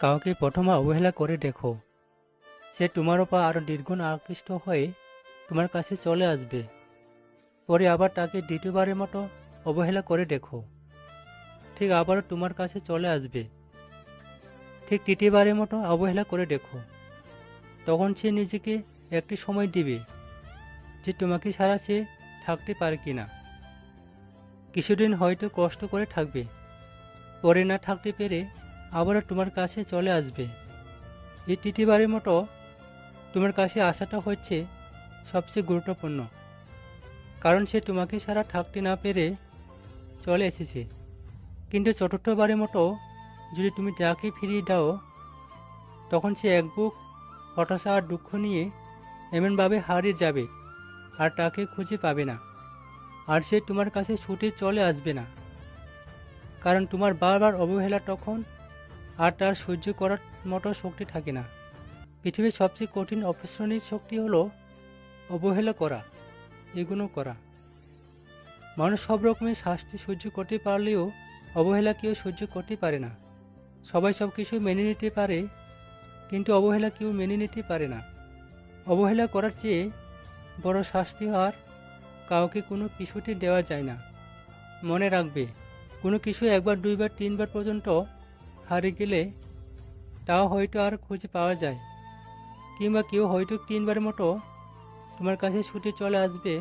কাউকে প্রথমে অবহেলা করে দেখো। সে তোমার ওপর আরও দ্বিগুণ আকৃষ্ট হয়ে তোমার কাছে চলে আসবে। পরে আবার তাকে দ্বিতীয়বারের মতো অবহেলা করে দেখো। ঠিক আবারও তোমার কাছে চলে আসবে। ঠিক তৃতীয়বারের মতো অবহেলা করে দেখো। তখন সে নিজেকে একটি সময় দিবে যে তোমাকে ছাড়া সে থাকতে পারে কি না কিছুদিন হয়তো কষ্ট করে থাকবে। পরে না থাকতে পেরে আবারও তোমার কাছে চলে আসবে। এই তৃতীয়বারের মতো তোমার কাছে আসাটা হচ্ছে সবচেয়ে গুরুত্বপূর্ণ, কারণ সে তোমাকে ছাড়া থাকতে না পেরে চলে এসেছে। কিন্তু চতুর্থবারের মতো যদি তুমি যাকে ফিরিয়ে দাও, তখন সে এক বুক হতাশা আর দুঃখ নিয়ে এমনভাবে হারিয়ে যাবে আর তাকে খুঁজে পাবে না, আর সে তোমার কাছে ছুটে চলে আসবে না। কারণ তোমার বারবার অবহেলা তখন আর তার সহ্য করার মতো শক্তি থাকে না। পৃথিবীর সবচেয়ে কঠিন অপসরণীর শক্তি হলো অবহেলা করা এগুলো করা। মানুষ সব রকমের শাস্তি সহ্য করতে পারলেও অবহেলা কেউ সহ্য করতে পারে না। সবাই সব কিছু মেনে নিতে পারে, কিন্তু অবহেলা কেউ মেনে নিতে পারে না। অবহেলা করার চেয়ে বড় শাস্তি আর কাউকে কোনো কিছুতে দেওয়া যায় না। মনে রাখবে, কোনো কিছু একবার, দুইবার, তিনবার পর্যন্ত হারিয়ে গেলে তাও হয়তো আর খুঁজে পাওয়া যায়। কিংবা কেউ হয়তো তিনবারের মতো তোমার কাছে ছুটে চলে আসবে,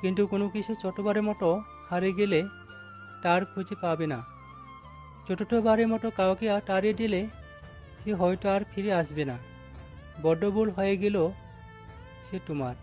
কিন্তু কোনো কিছু ছোটবারের মতো হারিয়ে গেলে তার খুঁজে পাবে না। চতুর্থবারের মতো কাউকে আর তাড়িয়ে দিলে সে হয়তো আর ফিরে আসবে না। বড্ড ভুল হয়ে গেল সে তোমার।